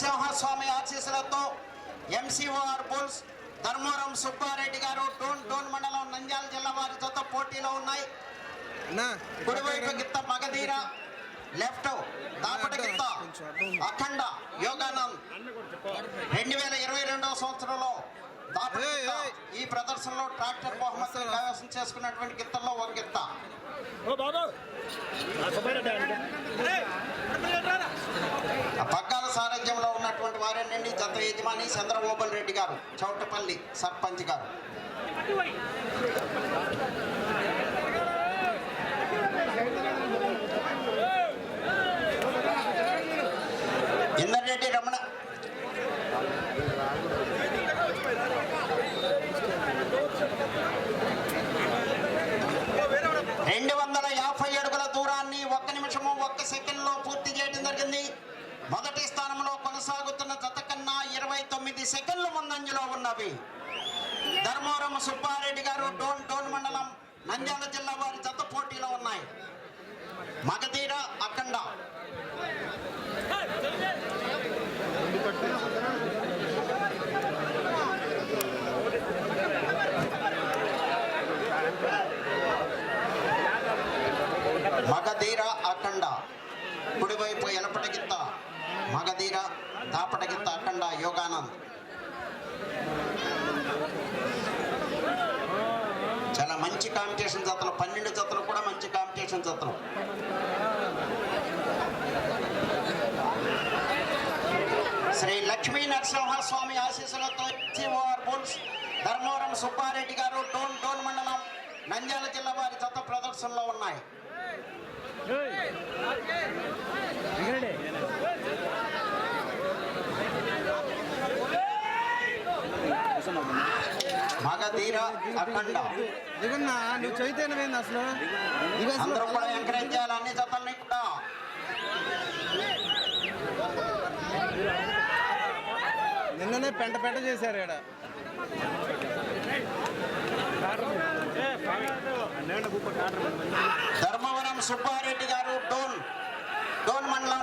నరసింహస్వామి ఆశీస్సులతో MCOR bulls Dharmavaram Subbareddy గారు డోన్ డోన్ మండలం నంద్యాల జిల్లా వారి జత పోటీలో ఉన్నాయి. అన్నా కుడివైపు గిత్త మగధీర లెఫ్ట్ దాపట గిత్త అఖండ యోగానంద్. రెండు వేల ఇరవై రెండవ సంవత్సరంలో. ఈ ప్రదర్శనలో ట్రాక్టర్ బహుమతి కైవసం చేసుకున్నటువంటి గిత్తల్లో ఒక గిత్త. ఓ సారథ్యంలో ఉన్నటువంటి వారేనండి జత యజమాని చంద్రబాబుల్ రెడ్డి గారు చౌటపల్లి సర్పంచ్ గారు. ఇందరెడ్డి రమణ. సుబ్బారెడ్డి గారు డోన్ డోన్ మండలం నంద్యాల జిల్లా వారి జత పోటీలో ఉన్నాయి. మగధీర అఖండ. మగధీర అఖండ. కుడివైపు ఎలపటి గిత్త. మగధీర దాపట గిత్త అఖండ యోగానంద్. చాలా మంచి కాంపిటీషన్ జతలు పన్నెండు జతలు కూడా మంచి కాంపిటీషన్ జతలు. శ్రీ లక్ష్మీ నరసింహస్వామి ఆశీస్సులతో జీఓఆర్ బుల్స్ ధర్మవరం సుబ్బారెడ్డి గారు డోన్ డోన్ మండలం నంద్యాల జిల్లా వారి జత ప్రదర్శనలో ఉన్నాయి. దిగండి మగధీర అఖండ. దిగన్నా నువ్వు చైతన్యమైంది అసలు? అందరూ కూడా ఎంకరేజ్ చేయాలి అన్ని జతల్ని కూడా. నిన్ననే పెంట పెంట చేశారు ఇక్కడ ధర్మవరం సుబ్బారెడ్డి గారు డోన్ డోన్ మండలం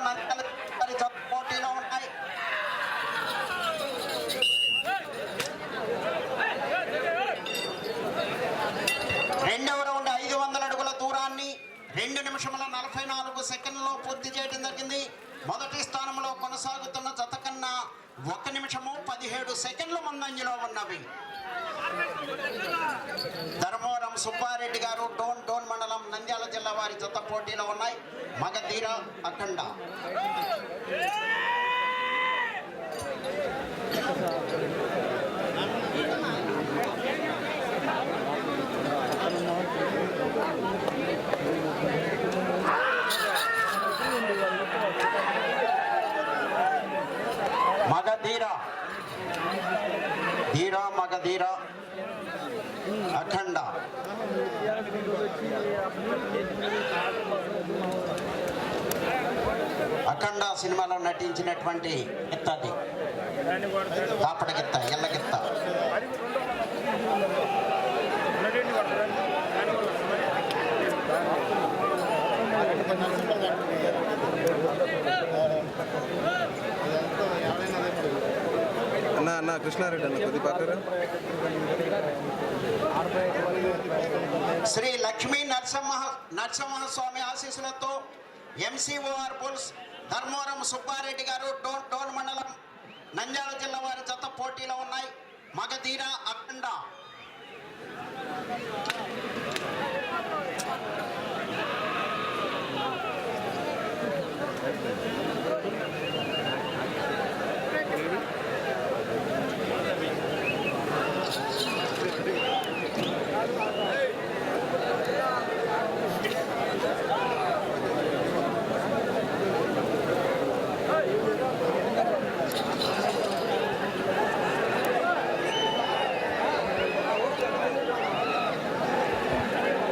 పోటీలో ఉన్నాయి రెండవ రౌండ్ ఐదు వందల అడుగుల దూరాన్ని రెండు నిమిషముల నలభై నాలుగు సెకండ్లో పూర్తి చేయడం జరిగింది. మొదటి స్థానంలో కొనసాగుతున్న జత కన్నా ఒక నిమిషము పదిహేడు సెకండ్లు ముందంజలో ఉన్నవి. ధర్మవరం సుబ్బారెడ్డి గారు డోన్ డోన్ మండలం నంద్యాల జిల్లా వారి జత పోటీలో ఉన్నాయి. మగధీర అఖండ. మగధీర ధీర మగధీర అఖండ అఖండ సినిమాలో నటించినటువంటి గిత్తది దాన్ని కొడతాడు కాపట గిత్త ఎల్ల గిత్త అది రెండు ఉన్నటువంటి కొడతాడు దాన్ని అన్న అన్న కృష్ణారెడ్డి అన్న కొద్ది పక్కరా శ్రీ లక్ష్మీ నరసింహ నరసింహస్వామి ఆశీస్సులతో ఎంసీఓఆర్ బుల్స్ ధర్మవరం సుబ్బారెడ్డి గారు డోన్ డోన్ మండలం నంద్యాల జిల్లా వారి జత పోటీలో ఉన్నాయి. మగధీర అఖండ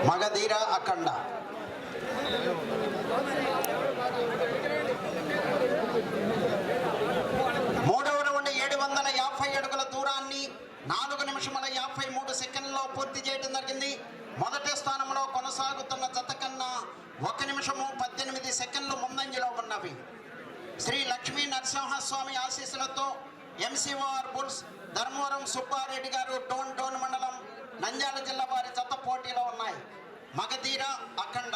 మగధీర అఖండ మూడవ రౌండ్ ఏడు వందల యాభై అడుగుల దూరాన్ని నాలుగు నిమిషముల యాభై మూడు సెకండ్లో పూర్తి చేయడం జరిగింది. మొదటి స్థానంలో కొనసాగుతున్న జత కన్నా ఒక నిమిషము పద్దెనిమిది సెకండ్లు ముందంజలో ఉన్నవి. శ్రీ లక్ష్మీ నరసింహస్వామి ఆశీస్సులతో ఎంసీఓఆర్ బుల్స్ ధర్మవరం సుబ్బారెడ్డి గారు డోన్ డోన్ మండలం నంద్యాల జిల్లా వారి జత పోటీలో ఉన్నాయి. మగధీర అఖండ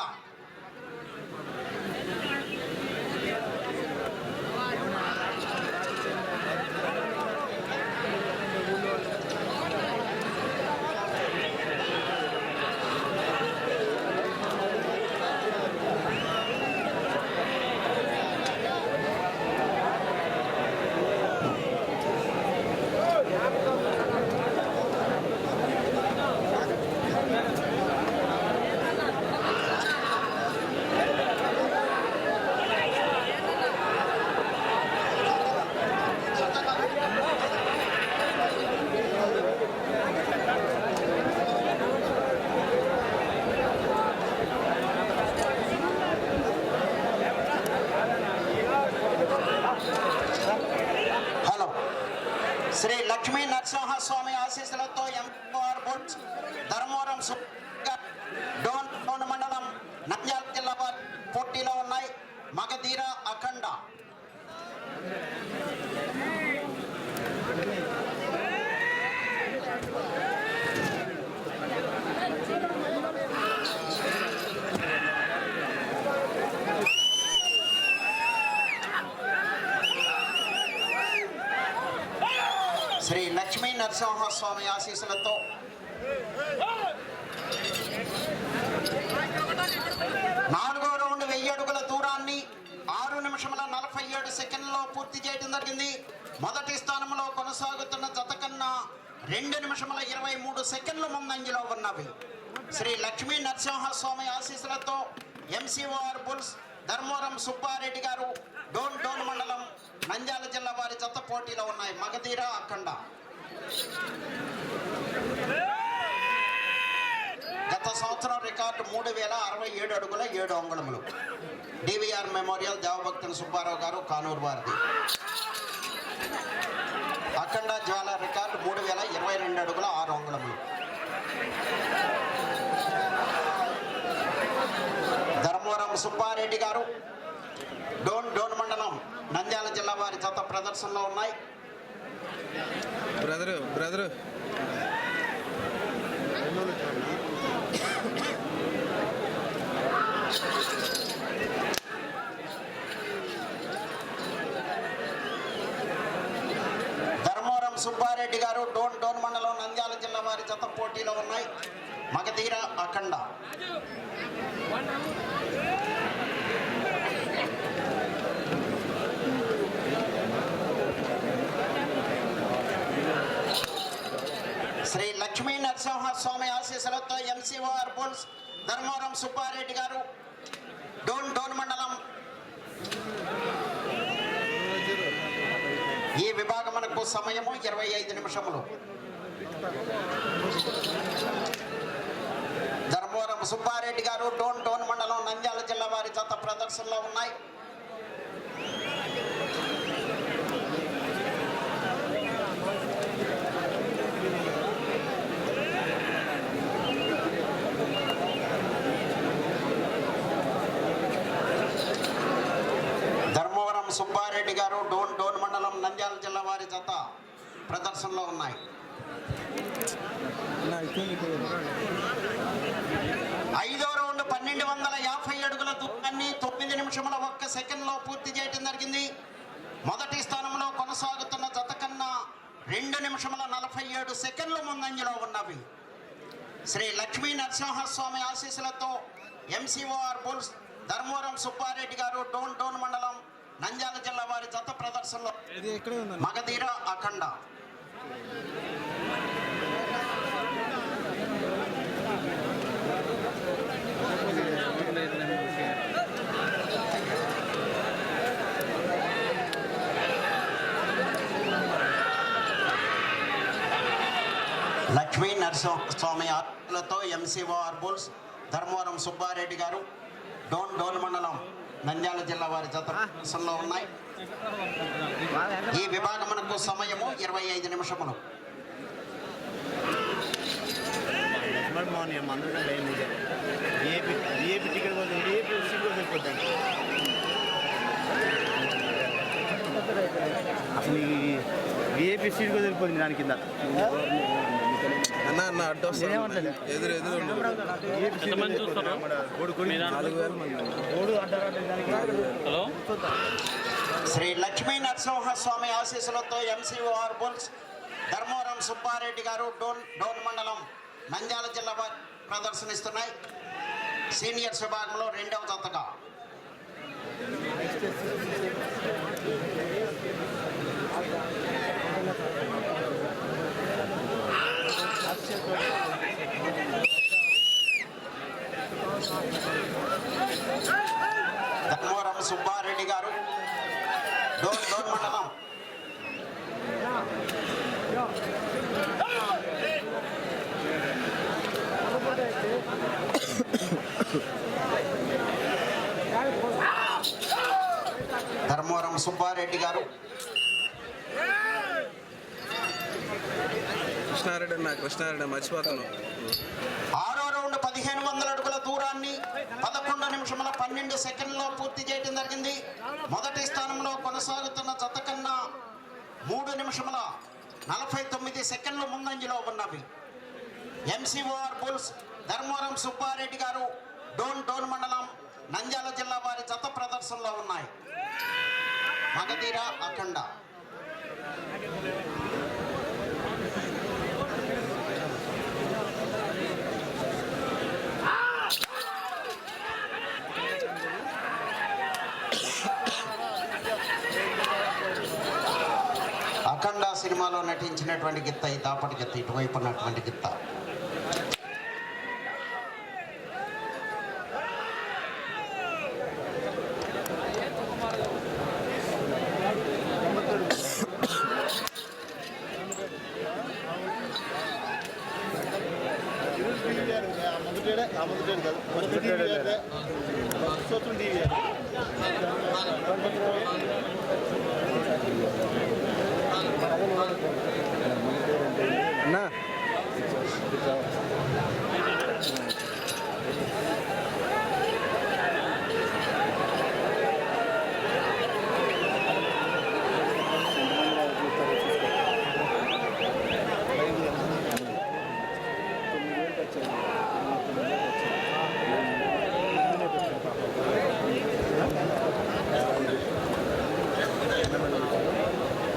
హలో శ్రీ లక్ష్మీ నరసింహస్వామి ఆశీస్సులతో ఎంఆర్ బుల్స్ ధర్మవరం సు- డోన్ డోన్ మండలం నంద్యాల జిల్లా వారి పోటీలో ఉన్నాయి మగధీర అఖండ శ్రీ లక్ష్మీ నరసింహస్వామి ఆశీస్సులతో. నాలుగో రౌండ్ వెయ్యి అడుగుల దూరాన్ని ఆరు నిమిషముల నలభై ఏడు సెకండ్లో పూర్తి చేయడం జరిగింది. మొదటి స్థానంలో కొనసాగుతున్న జత కన్నా రెండు నిమిషముల ఇరవై మూడు సెకండ్లు ముందంజలో ఉన్నవి. శ్రీ లక్ష్మీ నరసింహస్వామి ఆశీస్సులతో ఎంసీఓఆర్ బుల్స్ ధర్మవరం సుబ్బారెడ్డి గారు డోన్ డోన్ మండలం నంద్యాల జిల్లా వారి జత పోటీలో ఉన్నాయి. మగధీర అఖండ. గత సంవత్సరం రికార్డు మూడు వేల అరవై ఏడు అడుగుల ఏడు అంగుళములు. డివిఆర్ మెమోరియల్ దేవభక్తుల సుబ్బారావు గారు కానూరు వారిది. అఖండ జ్వాల రికార్డు మూడు వేల ఇరవై రెండు అడుగుల ఆరు అంగుళములు. ధర్మవరం సుబ్బారెడ్డి గారు డోన్ డోన్ మండలం. నంద్యాల జిల్లా వారి జత ప్రదర్శనలో ఉన్నాయి. Brother brother. ధర్మవరం సుబ్బారెడ్డి గారు డోన్ డోన్ మండలం నంద్యాల జిల్లా వారి జత పోటీలో ఉన్నాయి. మగధీర అఖండ శ్రీ లక్ష్మీ నరసింహస్వామి ఆశీస్సులతో ఎంసీఓ బుల్స్ ధర్మవరం సుబ్బారెడ్డి గారు డోన్ డోన్ మండలం. ఈ విభాగమునకు సమయము ఇరవై ఐదు నిమిషములు. ధర్మవరం సుబ్బారెడ్డి గారు డోన్ డోన్ మండలం నంద్యాల జిల్లా వారి జత ప్రదర్శనలో ఉన్నాయి ధర్మవరం సుబ్బారెడ్డి గారు డోన్ డోన్ మండలం నంద్యాల జిల్లా వారి జత ప్రదర్శనలో ఉన్నాయి. ఐదో రౌండ్ పన్నెండు వందల యాభై అడుగుల దూరాన్ని తొమ్మిది నిమిషముల ఒక్క సెకండ్లో పూర్తి చేయడం జరిగింది. మొదటి స్థానంలో కొనసాగుతున్న జత కన్నా రెండు నిమిషముల నలభై ఏడు సెకండ్ల ముందంజలో ఉన్నవి. శ్రీ లక్ష్మీ నరసింహస్వామి ఆశీస్సులతో ఎంసీఓఆర్ బుల్స్ ధర్మవరం సుబ్బారెడ్డి గారు డోన్ డోన్ మండలం నంద్యాల జిల్లా వారి జత ప్రదర్శనలో మగధీర అఖండ. లక్ష్మీ నరసింహస్వామి ఆత్మలతో ఎంసీఓ ఆర్బుల్స్ ధర్మవరం సుబ్బారెడ్డి గారు డోన్ డోన్ మండలం నంద్యాల జిల్లా వారి జత ప్రదర్శనలో ఉన్నాయి. ఈ విభాగమునకు సమయము ఇరవై ఐదు నిమిషములు. టికెట్ ఏపీ అసలు ఏపీ సీట్ కూడా దాని కింద. అన్న అన్న అడ్డు ఎదురు ఎదురు దానికి శ్రీ లక్ష్మీ నరసింహస్వామి ఆశీస్సులతో ఎంసీఓఆర్ బుల్స్ ధర్మవరం సుబ్బారెడ్డి గారు డోన్ డోన్ మండలం నంద్యాల జిల్లా వారి ప్రదర్శనిస్తున్నాయి. సీనియర్స్ విభాగంలో రెండవ జతగా ధర్మవరం సుబ్బారెడ్డి గారు డోన్ డోన్ మండలం సుబ్బారెడ్డి గారు. కృష్ణారెడ్డి అన్న కృష్ణారెడ్డి మర్చిపోతున్నావు ఆరో రౌండ్ పదిహేను వందల అడుగుల దూరాన్ని పదకొండు నిమిషముల పన్నెండు సెకండ్లో పూర్తి చేయడం జరిగింది. మొదటి స్థానంలో కొనసాగుతున్న జత కన్నా మూడు నిమిషముల నలభై తొమ్మిది సెకండ్లు ముందంజలో ఉన్నవి. ఎంసీఓఆర్ బుల్స్ ధర్మవరం సుబ్బారెడ్డి గారు డోన్ డోన్ మండలం నంద్యాల జిల్లా వారి జత ప్రదర్శనలో ఉన్నాయి. మగధీర అఖండ. అఖండ సినిమాలో నటించినటువంటి గిత్త ఈ దాపటి గిత్త ఇటువైపు ఉన్నటువంటి గిత్త అన్నా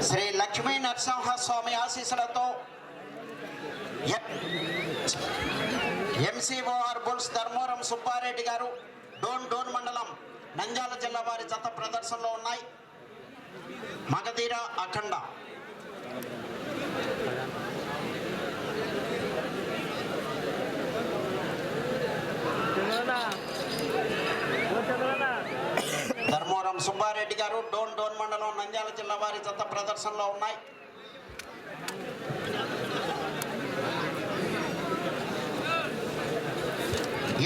శ్రీ లక్ష్మీ స్వామి ఆశీస్సులతో ఎంసీఓఆర్ బుల్స్ ధర్మవరం సుబ్బారెడ్డి గారు డోన్ డోన్ మండలం నంద్యాల జిల్లా వారి జత ప్రదర్శనలో ఉన్నాయి. మగధీర అఖండ. ధర్మవరం సుబ్బారెడ్డి గారు డోన్ డోన్ మండలం నంద్యాల జిల్లా వారి జత ప్రదర్శనలో ఉన్నాయి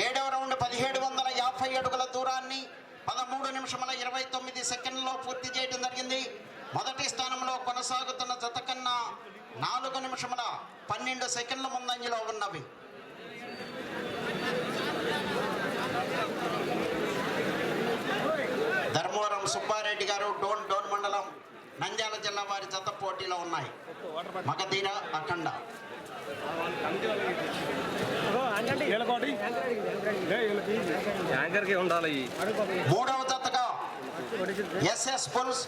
ఏడవ రౌండ్ పదిహేడు వందల యాభై అడుగుల దూరాన్ని పదమూడు నిమిషముల ఇరవై తొమ్మిది సెకండ్లో పూర్తి చేయడం జరిగింది. మొదటి స్థానంలో కొనసాగుతున్న జత కన్నా నాలుగు నిమిషముల పన్నెండు సెకండ్ల ముందంజలో ఉన్నవి. ధర్మవరం సుబ్బారెడ్డి గారు డోన్ డోన్ మండలం నంద్యాల జిల్లా వారి జత పోటీలో ఉన్నాయి. మగధీర అఖండ. మూడవ జతగా ఎస్ఎస్ పుల్స్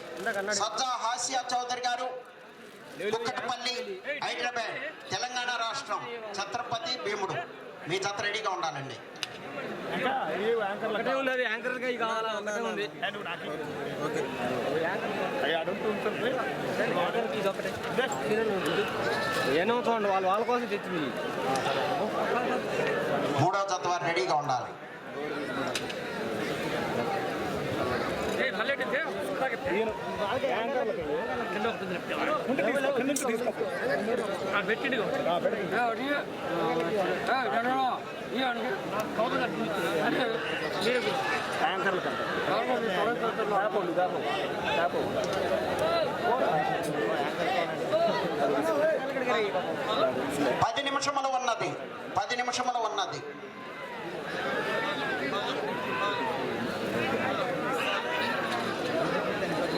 సజ్జా హాసియా చౌదరి గారు కుక్కటపల్లి హైదరాబాద్ తెలంగాణ రాష్ట్రం ఛత్రపతి భీముడు. మీ జత రెడీగా ఉండాలండి. ఉన్నది యాంకర్గా కావాలా? ఉంది. చూడండి వాళ్ళు వాళ్ళ కోసం తెచ్చింది. మూడో జత వారు రెడీగా ఉండాలి. యాంకర్లు పది నిమిషములు ఉన్నది. పది నిమిషములు ఉన్నది.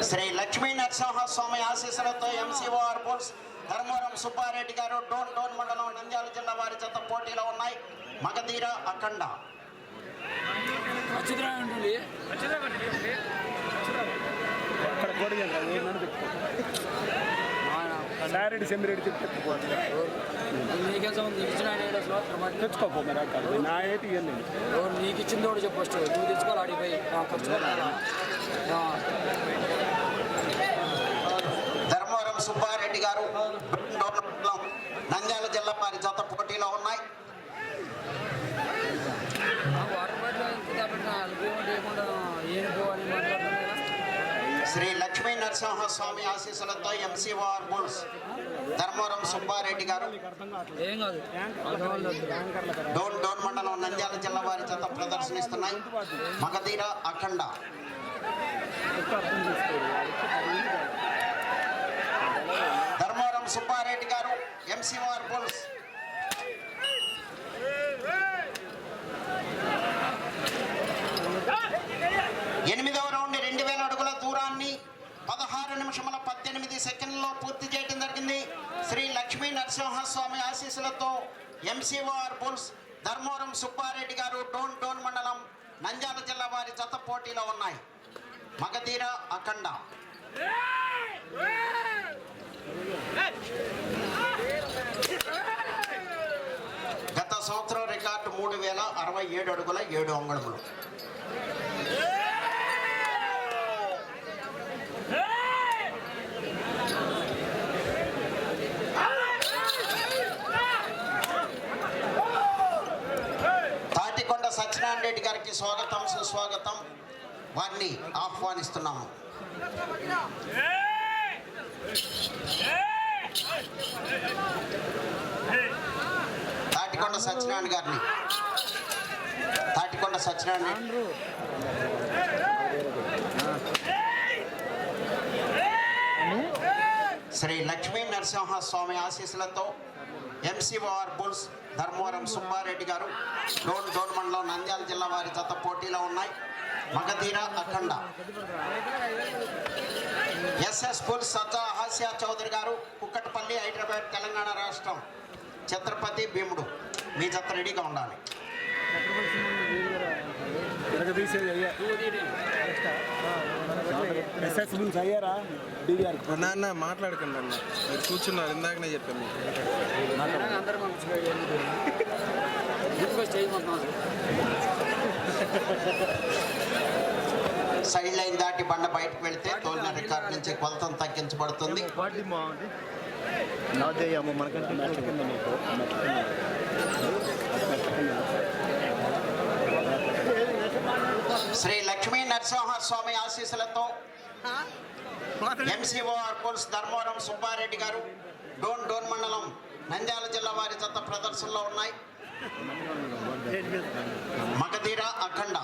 శ్రీ లక్ష్మీ నరసింహస్వామి ఆశీస్సులతో ఎంసీఓ ఆర్బోల్స్ ధర్మవరం సుబ్బారెడ్డి గారు డోన్ డోన్ మండలం నంద్యాల జిల్లా వారి చేత పోటీలో ఉన్నాయి. మగధీర అఖండ. అక్కడ డైరెక్ట్ సెమిరెడ్డి చెప్పి. తెచ్చుకోపో మరి అక్కడ నా అయితే ఇవ్వండి నీకు ఇచ్చింది కూడా చెప్పు ఫస్ట్ నువ్వు తెచ్చుకోవాలి అడిగిపోయి ధర్మవరం సుబ్బారెడ్డి గారు నంద్యాల జిల్లా వారి జత పోటీలో ఉన్నాయి. నరసింహస్వామి ఆశీస్సులతో ఎంసీఆర్ బుల్స్ ధర్మవరం సుబ్బారెడ్డి గారు. డోన్ డోన్ మండలం నంద్యాల జిల్లా వారి చేత ప్రదర్శనిస్తున్నాయి. మగధీర అఖండ. ధర్మవరం సుబ్బారెడ్డి గారు ఎంసీఆర్ బుల్స్ ఎనిమిదవ రౌండ్ రెండు వేల అడుగుల దూరాన్ని పదహారు నిమిషముల పద్దెనిమిది సెకండ్లలో పూర్తి చేయడం జరిగింది. శ్రీ లక్ష్మీ నరసింహస్వామి ఆశీస్సులతో ఎంసీఓఆర్ బుల్స్ ధర్మవరం సుబ్బారెడ్డి గారు డోన్ డోన్ మండలం నంద్యాల జిల్లా వారి జత పోటీలో ఉన్నాయి. మగధీర అఖండ. గత సంవత్సరం రికార్డు మూడు వేల అరవై ఏడు అడుగుల ఏడు అంగుళములు తాటికొండ సత్యనారాయణ రెడ్డి గారికి స్వాగతం సుస్వాగతం. వారిని ఆహ్వానిస్తున్నాము. తాటికొండ సత్యనారాయణ గారిని. తాటికొండ సత్యనారాయణ శ్రీ లక్ష్మీ నరసింహస్వామి ఆశీస్సులతో ఎంసీఓఆర్ బుల్స్ ధర్మవరం సుబ్బారెడ్డి గారు డోన్ డోన్ మండలం నంద్యాల జిల్లా వారి జత పోటీలో ఉన్నాయి. మగధీర అఖండ. ఎస్ఎస్ బుల్స్ సజ్జా హాస్య చౌదరి గారు కుక్కటపల్లి హైదరాబాద్ తెలంగాణ రాష్ట్రం. ఛత్రపతి భీముడు. మీ జత రెడీగా ఉండాలి. తీసేది ఎస్ఎస్ బిల్స్ అయ్యారా? డివిఆర్ నాన్న మాట్లాడకండి అన్న. మీరు కూర్చున్నారు ఇందాకనే చెప్పాను సైడ్ లైన్ దాటి బండ బయటకు వెళ్తే తోలిన రికార్డ్ నుంచి కొలతం తగ్గించబడుతుంది. మనకంటే కింద నీకు శ్రీ లక్ష్మీ నరసింహస్వామి ఆశీస్సులతో ఎంసీఓ ఆర్కోల్స్ ధర్మవరం సుబ్బారెడ్డి గారు డోన్ డోన్ మండలం నంద్యాల జిల్లా వారి జత ప్రదర్శనలో ఉన్నాయి. మగధీర అఖండ.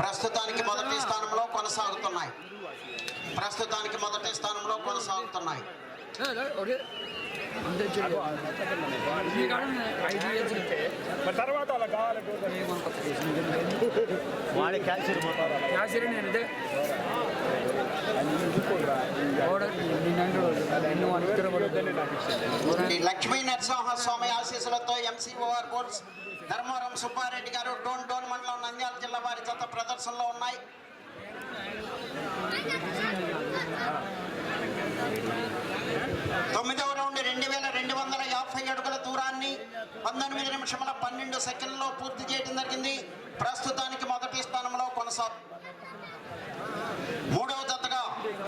ప్రస్తుతానికి మొదటి స్థానంలో కొనసాగుతున్నాయి. ప్రస్తుతానికి మొదటి స్థానంలో కొనసాగుతున్నాయి. తర్వాత అలా కావాలంటే క్యాషియర్ శ్రీ లక్ష్మీ నరసింహస్వామి ఆశీస్సులతో ఎంసీఓఆర్ బోర్డ్స్ ధర్మవరం సుబ్బారెడ్డి గారు డోన్ డోన్ మండలం నంద్యాల జిల్లా వారి జత ప్రదర్శనలో ఉన్నాయి తొమ్మిదవ రౌండ్ రెండు వేల రెండు వందల యాభై అడుగుల దూరాన్ని పంతొమ్మిది నిమిషముల పన్నెండు సెకండ్లలో పూర్తి చేయడం జరిగింది. ప్రస్తుతానికి మొదటి స్థానంలో కొనసాగు మూడవ జతగా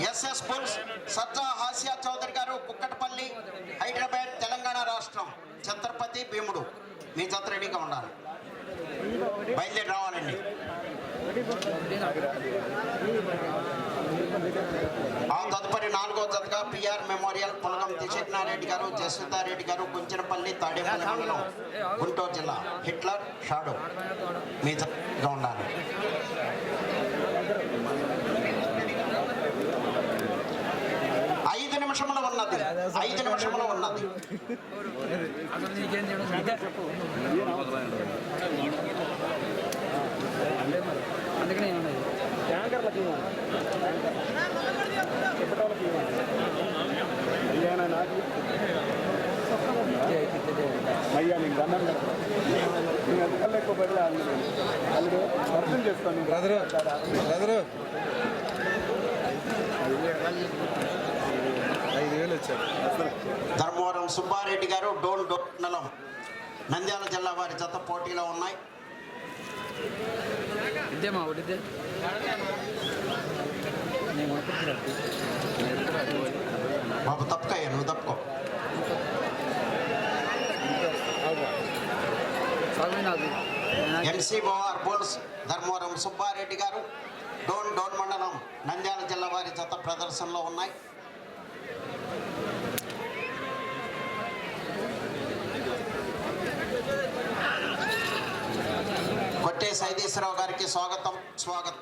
ఎస్ఎస్ బుల్స్ సత్తా హాసియా చౌదరి గారు కుక్కటపల్లి హైదరాబాద్ తెలంగాణ రాష్ట్రం. ఛత్రపతి భీముడు. మీ జత రెడీగా ఉండాలి. బయలుదేరి రావాలండి. ఆ తదుపరి నాలుగో జతగా పిఆర్ మెమోరియల్ పులగం త్రిశక్నారెడ్డి గారు జస్వితారెడ్డి గారు గుంచినపల్లి తాడేపల్లి మండలం గుంటూరు జిల్లా. Hitler shadow. మీ జతగా ఉండాలి. నిమిషంలో ఉన్నది. ఐదు నిమిషంలో ఉన్నది. అందుకనే ట్యాంకర్లకి ఇవ్వండి. చెప్పటోళ్ళకి అయ్యానా నాకు? అయ్యా నీకు దండం పెడతా. నేను ఎంతకల్లా ఎక్కువ పడి అల్లుడు అల్లుడు అర్థం చేసుకోండి. Brother brother. ఐదు వేలు వచ్చారు. ధర్మవరం సుబ్బారెడ్డి గారు డోన్ డోన్ మండలం నంద్యాల జిల్లా వారి జత పోటీలో ఉన్నాయి. ఇద్దేమా ఒకటి ఇద్దే నేను కొనుక్కుంటున్నాను బాబు తప్పుకయ్యా నువ్వు తప్పుకో. సగమే బోఆర్ బోల్స్ ధర్మవరం సుబ్బారెడ్డి గారు డోన్ డోన్ మండలం నంద్యాల జిల్లా వారి జత ప్రదర్శనలో ఉన్నాయి. కొట్టే సైదేశ్వరరావు గారికి స్వాగతం స్వాగతం.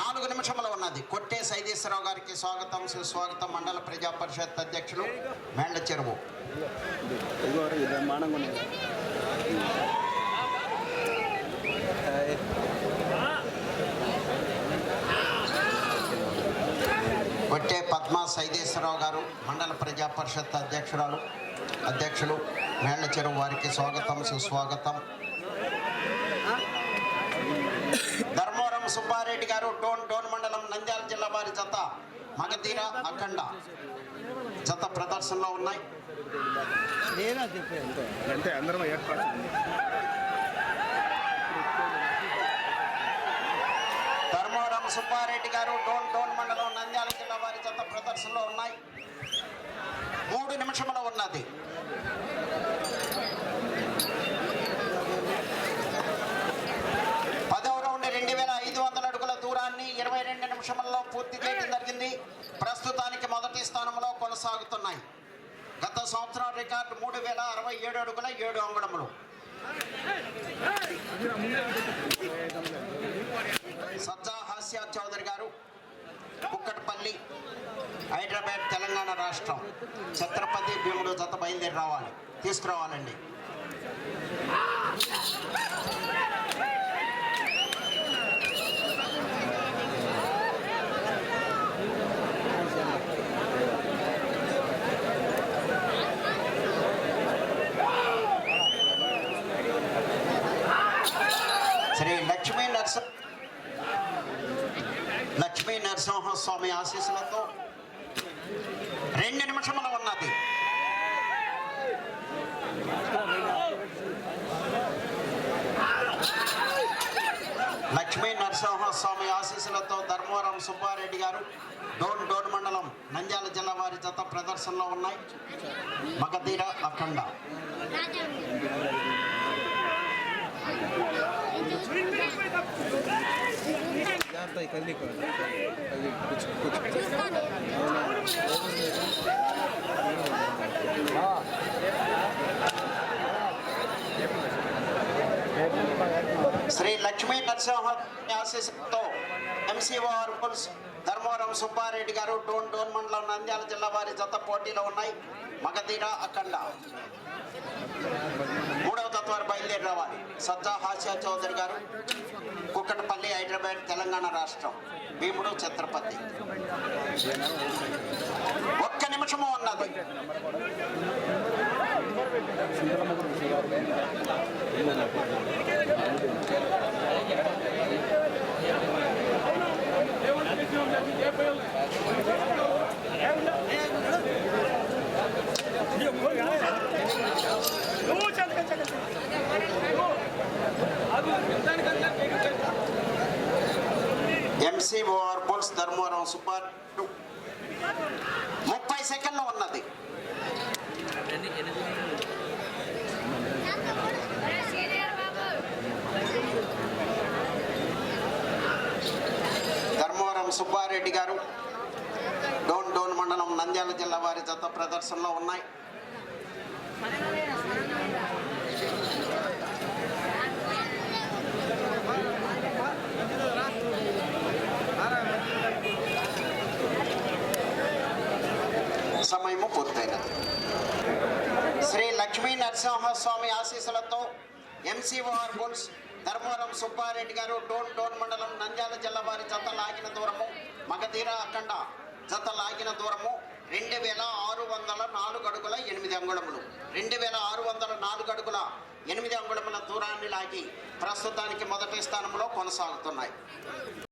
నాలుగు నిమిషంలో ఉన్నది. కొట్టే సైదేశ్వరరావు గారికి స్వాగతం సుస్వాగతం మండల ప్రజా పరిషత్ అధ్యక్షులు మేండ చెరువు. కొట్టే పద్మా సైదేశ్వరరావు గారు మండల ప్రజా పరిషత్ అధ్యక్షురాలు అధ్యక్షులు మేళ్ళ చెరువు వారికి స్వాగతం సుస్వాగతం. ధర్మవరం సుబ్బారెడ్డి గారు డోన్ డోన్ మండలం నంద్యాల జిల్లా వారి జత మగధీర అఖండ జత ప్రదర్శనలో ఉన్నాయి. అంతే అందరం ఏర్పాటు ధర్మవరం సుబ్బారెడ్డి గారు డోన్ డోన్ మండలం నంద్యాల జిల్లా వారి జత ప్రదర్శనలో ఉన్నాయి. మూడు నిమిషముల ఉన్నది పదవ రౌండ్ రెండు వేల ఐదు వందల అడుగుల రెండు నిమిషముల్లో పూర్తి చేయడం జరిగింది. ప్రస్తుతానికి మొదటి స్థానంలో కొనసాగుతున్నాయి. గత సంవత్సరం రికార్డు మూడు వేల అరవై ఏడు అడుగుల ఏడు అంగుళములు. సజ్జా హాస్య చౌదరి గారు కుక్కటపల్లి హైదరాబాద్ తెలంగాణ రాష్ట్రం. ఛత్రపతి భీముడు జత బయలుదేరి రావాలి. తీసుకురావాలండి శ్రీ లక్ష్మీ నరస లక్ష్మీ నరసింహస్వామి ఆశీస్సులతో రెండు నిమిషముల ఉన్నది. లక్ష్మీ నరసింహస్వామి ఆశీస్సులతో ధర్మవరం సుబ్బారెడ్డి గారు డోన్ డోన్ మండలం నంద్యాల జిల్లా వారి జత ప్రదర్శనలో ఉన్నాయి. మగధీర అఖండ. శ్రీ లక్ష్మీ నరసింహ ఆశీస్సులతో ఎంసీఓ అర్బుల్స్ ధర్మవరం సుబ్బారెడ్డి గారు డోన్ టోన్ మండలం నంద్యాల జిల్లా వారి జత పోటీలో ఉన్నాయి. మగధీర అఖండ. మూడవ తత్వారు బయలుదేరి రావాలి సజ్జా హాస్య చౌదరి గారు. కుక్కటపల్లి హైదరాబాద్ తెలంగాణ రాష్ట్రం. భీముడు ఛత్రపతి. ఒక్క నిమిషము ఉన్నది. MCOR bulls Dharmavaram super two ముప్పై సెకండ్లు ఉన్నది. రెడ్డి గారు. డౌన్ డౌన్ మండలం నంద్యాల జిల్లా వారి జత ప్రదర్శనలో ఉన్నాయి. సమయము పూర్తయినది. శ్రీ లక్ష్మీ నరసింహస్వామి ఆశీస్సులతో ఎంసీఓఆర్ గోల్స్ ధర్మవరం సుబ్బారెడ్డి గారు డోన్ డోన్ మండలం నంద్యాల జిల్లా వారి జత లాగిన దూరము మగధీర అఖండ జత లాగిన దూరము రెండు వేల ఆరు వందల నాలుగు అడుగుల ఎనిమిది అంగుళములు. రెండు వేల ఆరు వందల నాలుగు అడుగుల ఎనిమిది అంగుళముల దూరాన్ని లాగి ప్రస్తుతానికి మొదటి స్థానంలో కొనసాగుతున్నాయి.